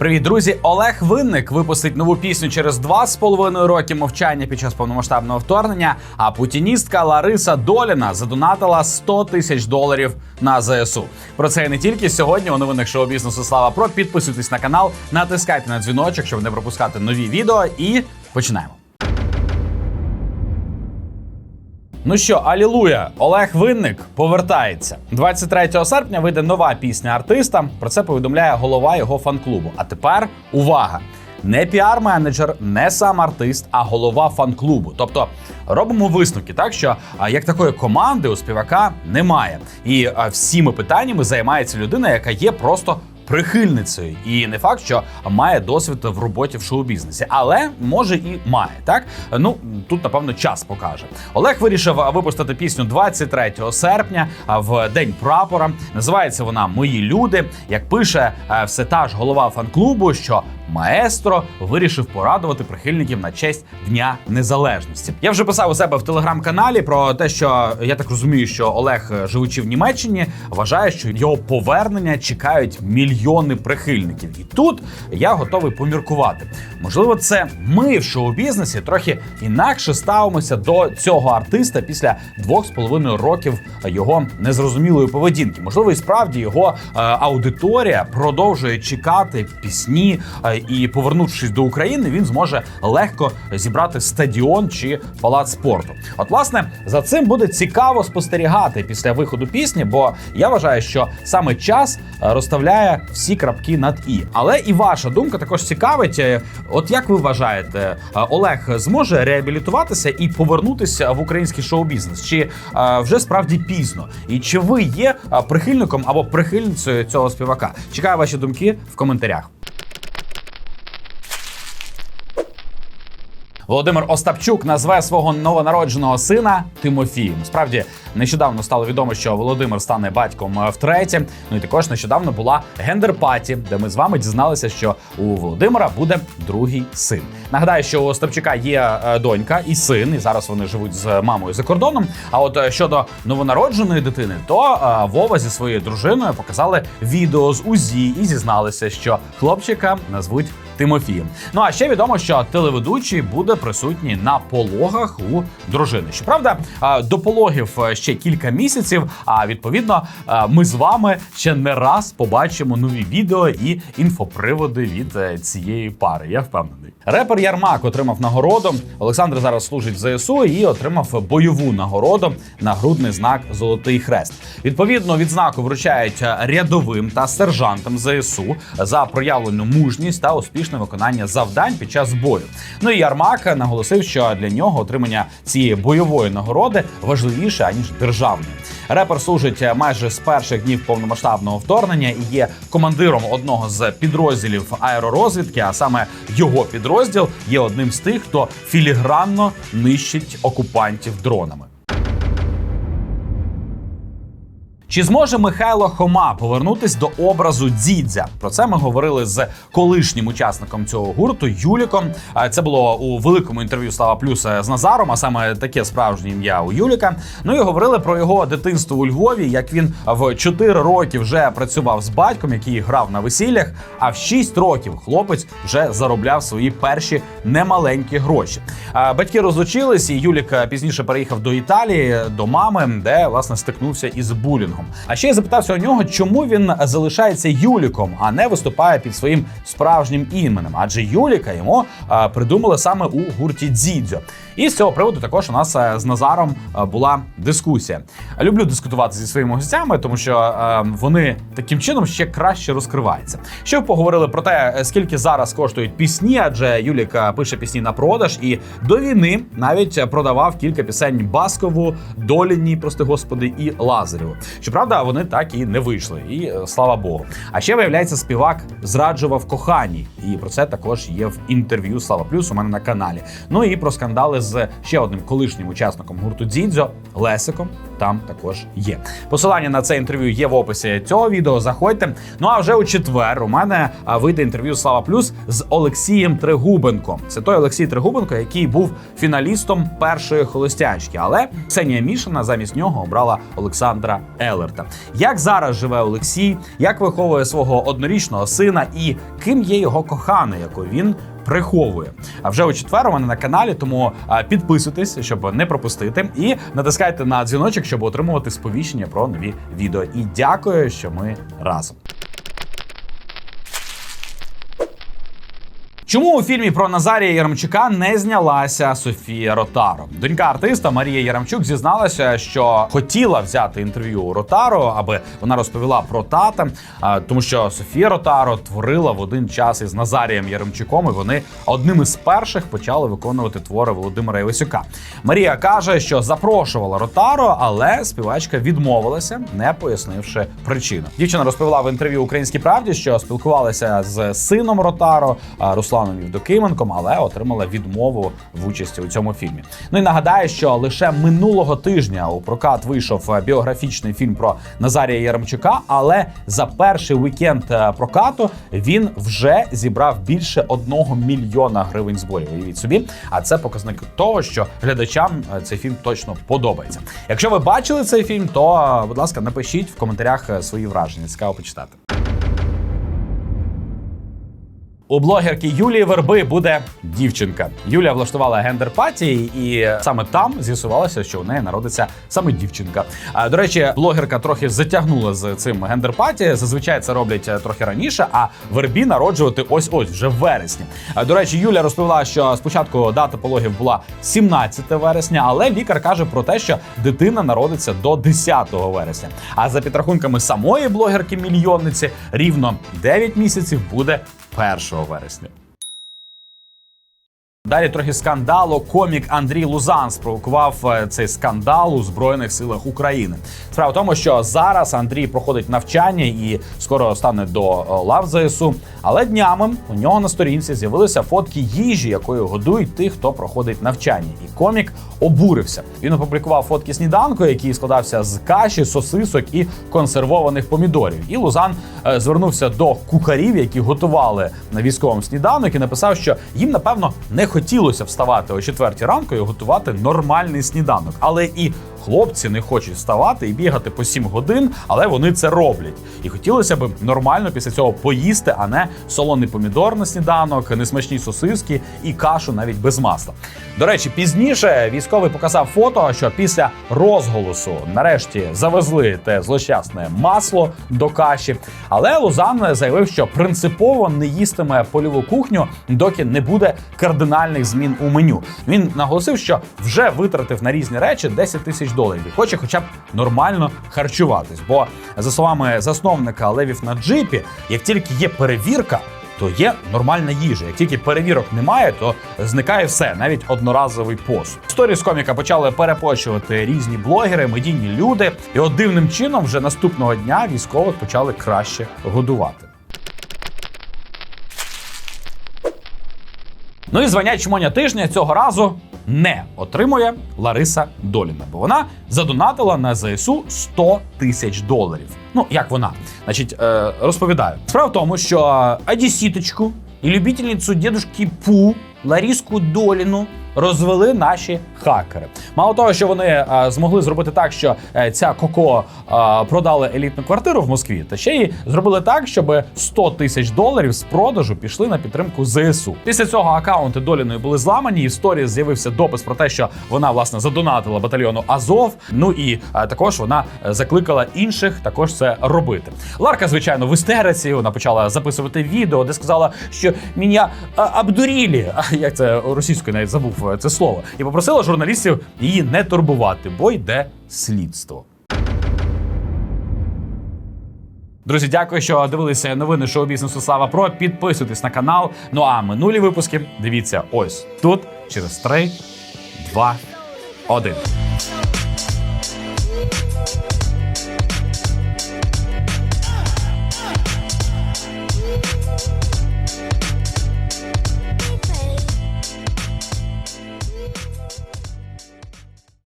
Привіт, друзі! Олег Винник випустить нову пісню через два з половиною роки мовчання під час повномасштабного вторгнення. А путіністка Лариса Доліна задонатила 100 тисяч доларів на ЗСУ. Про це і не тільки сьогодні. У новинах шоу бізнесу Слава Про. Підписуйтесь на канал, натискайте на дзвіночок, щоб не пропускати нові відео. І починаємо. Ну що, алілуя, Олег Винник повертається 23 серпня. Вийде нова пісня артиста. Про це повідомляє голова його фан-клубу. А тепер увага! Не піар-менеджер, не сам артист, а голова фан-клубу. Тобто робимо висновки, так що як такої команди у співака немає. І всіми питаннями займається людина, яка є просто прихильницею, і не факт, що має досвід в роботі в шоу-бізнесі, але може і має. Так ну тут напевно час покаже. Олег вирішив випустити пісню 23 серпня в день прапора. Називається вона Мої люди. Як пише е, все та ж голова фан-клубу, що маестро вирішив порадувати прихильників на честь Дня Незалежності. Я вже писав у себе в телеграм-каналі про те, що я так розумію, що Олег, е, живучи в Німеччині, вважає, що його повернення чекають мільйони прихильників. І тут я готовий поміркувати. Можливо, це ми в шоу-бізнесі трохи інакше ставимося до цього артиста після двох з половиною років його незрозумілої поведінки. Можливо, і справді його е, аудиторія продовжує чекати пісні. І повернувшись до України, він зможе легко зібрати стадіон чи палац спорту. От, власне, за цим буде цікаво спостерігати після виходу пісні, бо я вважаю, що саме час е, розставляє всі крапки над і. Але і ваша думка також цікавить. Е, От як ви вважаєте, е, Олег зможе реабілітуватися і повернутися в український шоу-бізнес? Чи вже справді пізно? І чи ви є прихильником або прихильницею цього співака? Чекаю ваші думки в коментарях. Володимир Остапчук назве свого новонародженого сина Тимофієм. Справді нещодавно стало відомо, що Володимир стане батьком е, втретє. Ну і також нещодавно була гендер-паті, де ми з вами дізналися, що у Володимира буде другий син. Нагадаю, що у Остапчука є е, донька і син, і зараз вони живуть з мамою за кордоном. А от е, щодо новонародженої дитини, то Вова зі своєю дружиною показали відео з УЗІ і зізналися, що хлопчика назвуть Тимофієм. Ну а ще відомо, що телеведучий буде присутній на пологах у дружини. Щоправда, до пологів е, ще кілька місяців. А відповідно, ми з вами ще не раз побачимо нові відео і інфоприводи від е, цієї пари. Я впевнений. Репер Ярмак отримав нагороду. Олександр зараз служить в ЗСУ і отримав бойову нагороду нагрудний знак Золотий Хрест. Відповідно, відзнаку вручають рядовим та сержантам ЗСУ за проявлену мужність та успішне виконання завдань під час бою. Ну і Ярмак наголосив, що для нього отримання цієї бойової нагороди важливіше аніж державної. Репер служить майже з перших днів повномасштабного вторгнення і є командиром одного з підрозділів аеророзвідки. А саме його підрозділ є одним з тих, хто філігранно нищить окупантів дронами. Чи зможе Михайло Хома повернутись до образу Дзідзя? Про це ми говорили з колишнім учасником цього гурту Юліком. Це було у великому інтерв'ю Слава Плюс з Назаром, а саме таке справжнє ім'я у Юліка. Ну і говорили про його дитинство у Львові, як він в 4 роки вже працював з батьком, який грав на весіллях. А в 6 років хлопець вже заробляв свої перші немаленькі гроші. Батьки розлучились, і Юлік пізніше переїхав до Італії до мами, де власне стикнувся із булінгом. А ще я запитався у нього, чому він залишається Юліком, а не виступає під своїм справжнім іменем. Адже Юліка йому придумали саме у гурті Дзідзьо. І з цього приводу також у нас е, з Назаром е, була дискусія. Люблю дискутувати зі своїми гостями, тому що е, вони таким чином ще краще розкриваються. Ще поговорили про те, скільки зараз коштують пісні, адже Юлік пише пісні на продаж, і до війни навіть продавав кілька пісень Баскову, Доліні, прости господи, і Лазареву. Щоправда, вони так і не вийшли, і е, слава Богу. А ще виявляється, співак зраджував коханій, і про це також є в інтерв'ю Слава Плюс у мене на каналі. Ну і про скандали з ще одним колишнім учасником гурту Дзідзьо Лесиком. Там також є. Посилання на це інтерв'ю є в описі цього відео. Заходьте. Ну а вже у четвер у мене вийде інтерв'ю Слава Плюс з Олексієм Тригубенком. Це той Олексій Тригубенко, який був фіналістом першої холостячки. Але Ксенія Мішина замість нього обрала Олександра Елера. Гелерта. Як зараз живе Олексій, як виховує свого однорічного сина і ким є його кохана, яку він приховує. А вже у четвер мене на каналі, тому підписуйтесь, щоб не пропустити, і натискайте на дзвіночок, щоб отримувати сповіщення про нові відео. І дякую, що ми разом. Чому у фільмі про Назарія Яремчука не знялася Софія Ротаро? Донька артиста Марія Яремчук зізналася, що хотіла взяти інтерв'ю у Ротаро, аби вона розповіла про тата, тому що Софія Ротаро творила в один час із Назарієм Яремчуком, і вони одними з перших почали виконувати твори Володимира Івасюка. Марія каже, що запрошувала Ротаро, але співачка відмовилася, не пояснивши причину. Дівчина розповіла в інтерв'ю Українській правді, що спілкувалася з сином Ротаро а, Русланом Євдокименком, але отримала відмову в участі у цьому фільмі. Ну і нагадаю, що лише минулого тижня у прокат вийшов е, біографічний фільм про Назарія Яремчука. Але за перший вікенд е, прокату він вже зібрав більше одного мільйона гривень зборів. Уявіть собі, а це показник того, що глядачам е, цей фільм точно подобається. Якщо ви бачили цей фільм, то будь ласка, напишіть в коментарях свої враження. Цікаво почитати. У блогерки Юлії Верби буде дівчинка. Юлія влаштувала гендер-паті, і саме там з'ясувалося, що у неї народиться саме дівчинка. До речі, блогерка трохи затягнула з цим гендер-паті. Зазвичай це роблять е, трохи раніше, а вербі народжувати ось ось вже в вересні. До речі, Юля розповіла, що спочатку дата пологів була 17 вересня, але лікар каже про те, що дитина народиться до 10 вересня. А за підрахунками самої блогерки мільйонниці рівно 9 місяців буде 1 вересня. Далі трохи скандалу. Комік Андрій Лузан спровокував е, цей скандал у Збройних силах України. Справа в тому, що зараз Андрій проходить навчання і скоро стане до е, лав ЗСУ. Але днями у нього на сторінці з'явилися фотки їжі, якою годують тих, хто проходить навчання. І комік обурився. Він опублікував фотки сніданку, який складався з каші, сосисок і консервованих помідорів. І Лузан е, звернувся до кухарів, які готували на військовому сніданок, і написав, що їм напевно не хотілося вставати о четвертій ранку і готувати нормальний сніданок. Але і хлопці не хочуть вставати і бігати по 7 годин, але вони це роблять. І хотілося б нормально після цього поїсти, а не солоний помідор на сніданок, несмачні сосиски і кашу навіть без масла. До речі, пізніше військовий показав фото, що після розголосу нарешті завезли те злощасне масло до каші. Але Лузан заявив, що принципово не їстиме польову кухню, доки не буде кардинальних змін у меню. Він наголосив, що вже витратив на різні речі 10 тисяч доларів і хоче, хоча б нормально харчуватись. Бо за словами засновника левів на джипі, як тільки є перевірка. То є нормальна їжа. Як тільки перевірок немає, то зникає все, навіть одноразовий посуд. Історії з коміка почали перепощувати різні блогери, медійні люди, і от дивним чином вже наступного дня військових почали краще годувати. Ну і звання чмоня тижня цього разу не отримує Лариса Доліна, бо вона задонатила на ЗСУ 100 тисяч доларів. Ну як вона? Значить, е, розповідаю. Справа в тому, що Адісіточку і любительницю дідушки Пу Ларіску Доліну розвели наші хакери. Мало того, що вони е, змогли зробити так, що е, ця Коко е, продали елітну квартиру в Москві, та ще й зробили так, щоб 100 тисяч доларів з продажу пішли на підтримку ЗСУ. Після цього акаунти Доліної були зламані. І в сторі з'явився допис про те, що вона власне задонатила батальйону Азов. Ну і е, також вона закликала інших також це робити. Ларка, звичайно, в істериці вона почала записувати відео, де сказала, що мене а, обдурілі. А як це російською навіть забув е, це слово, і попросила журналістів її не турбувати, бо йде слідство. Друзі, дякую, що дивилися новини шоу бізнесу Слава Про. Підписуйтесь на канал. Ну а минулі випуски дивіться ось тут через 3, 2, 1.